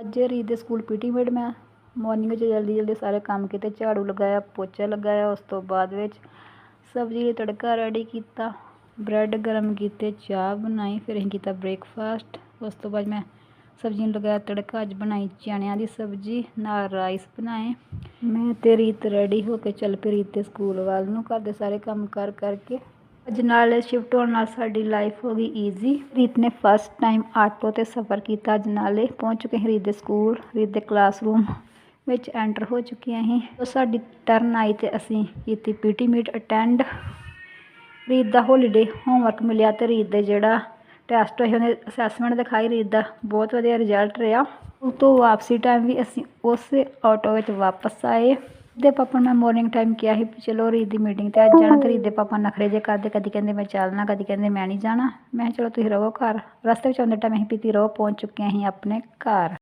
ਅੱਜ ਰੀਤ ਦੇ school PT period ਮੈਂ ਮਾਰਨਿੰਗ 'ਚ ਜਲਦੀ ਜਲਦੀ ਸਾਰੇ ਕੰਮ ਕੀਤੇ, ਝਾੜੂ ਲਗਾਇਆ, ਪੋਚਾ ਲਗਾਇਆ, ਉਸ ਤੋਂ ਬਾਅਦ ਵਿੱਚ ਸਬਜ਼ੀ ਲਈ ਤੜਕਾ ਰੈਡੀ ਕੀਤਾ ਬ੍ਰੈਡ ਗਰਮ ਕੀਤੇ, ਚਾਹ ਬਣਾਈ, ਫਿਰ ਅਸੀਂ ਕੀਤਾ ਬ੍ਰੇਕਫਾਸਟ ਉਸ ਤੋਂ ਬਾਅਦ ਮੈਂ ਸਬਜ਼ੀ ਨੂੰ ਲਗਾਇਆ ਤੜਕਾ, ਅੱਜ ਬਣਾਈ ਚਣਿਆਂ ਦੀ ਸਬਜ਼ੀ, ਨਾਲ ਰਾਈਸ ਬਣਾਏ। ਮੈਂ ਤੇ ਰੀਤ ਰੈਡੀ ਹੋ ਕੇ ਚੱਲ ਪਈ, ਰੀਤ ਦੇ ਸਕੂਲ ਵੱਲ ਨੂੰ, ਘਰ ਦੇ ਸਾਰੇ ਕੰਮ ਕਰ ਕਰਕੇ। ਅੱਜ ਨਾਲ ਸ਼ਿਫਟ ਹੋਣ ਨਾਲ ਸਾਡੀ ਲਾਈਫ ਹੋ ਗਈ ਈਜ਼ੀ ਰੀਤ ਨੇ ਫਸਟ ਟਾਈਮ ਆਟੋ ਤੇ ਸਫ਼ਰ ਕੀਤਾ ਅੱਜ ਨਾਲੇ ਪਹੁੰਚ ਚੁੱਕੇ ਹਾਂ ਰੀਤ ਦੇ ਸਕੂਲ ਰੀਤ ਦੇ ਕਲਾਸਰੂਮ ਵਿੱਚ ਐਂਟਰ ਹੋ ਚੁੱਕੀਆਂ ਹਾਂ ਅਸੀਂ। ਉਹ ਸਾਡੀ ਟਰਨ ਆਈ ਤੇ ਅਸੀਂ ਕੀਤੀ ਪੀਟੀ ਮੀਟ ਅਟੈਂਡ ਰੀਤ ਦਾ ਹੌਲੀਡੇ ਹੋਮਵਰਕ ਮਿਲਿਆ ਤੇ ਰੀਤ ਦੇ ਜਿਹੜਾ ਟੈਸਟ ਹੋਏ, ਉਹਨੇ ਅਸੈਸਮੈਂਟ ਦਿਖਾਈ। ਰੀਤ ਦਾ ਬਹੁਤ ਵਧੀਆ ਰਿਜ਼ਲਟ ਰਿਹਾ। ਉਸ ਤੋਂ ਵਾਪਸੀ ਟਾਈਮ ਵੀ ਅਸੀਂ ਉਸੇ ਆਟੋ ਵਿੱਚ ਵਾਪਸ ਆਏ। ਦੇ ਪਾਪਾ ਨੇ ਮਾਰਨਿੰਗ ਟਾਈਮ ਕਿਹਾ ਸੀ ਵੀ ਚਲੋ ਰੀਤ ਦੀ ਮੀਟਿੰਗ ਤੇ ਅੱਜ ਜਾਣਾ ਤੇ ਰੀਤ ਦੇ ਪਾਪਾ ਨਖਰੇ ਜੇ ਕਰਦੇ ਕਦੀ ਕਹਿੰਦੇ ਮੈਂ ਚੱਲਣਾ ਕਦੀ ਕਹਿੰਦੇ ਮੈਂ ਨਹੀਂ ਜਾਣਾ। ਮੈਂ ਕਿਹਾ ਚਲੋ ਤੁਸੀਂ ਰਹੋ ਘਰ। ਰਸਤੇ ਵਿੱਚ ਆਉਂਦੇ ਟਾਈਮ ਅਸੀਂ ਪੀਤੀ ਰਹੋ ਪਹੁੰਚ ਚੁੱਕੇ ਹਾਂ ਅਸੀਂ ਆਪਣੇ ਘਰ।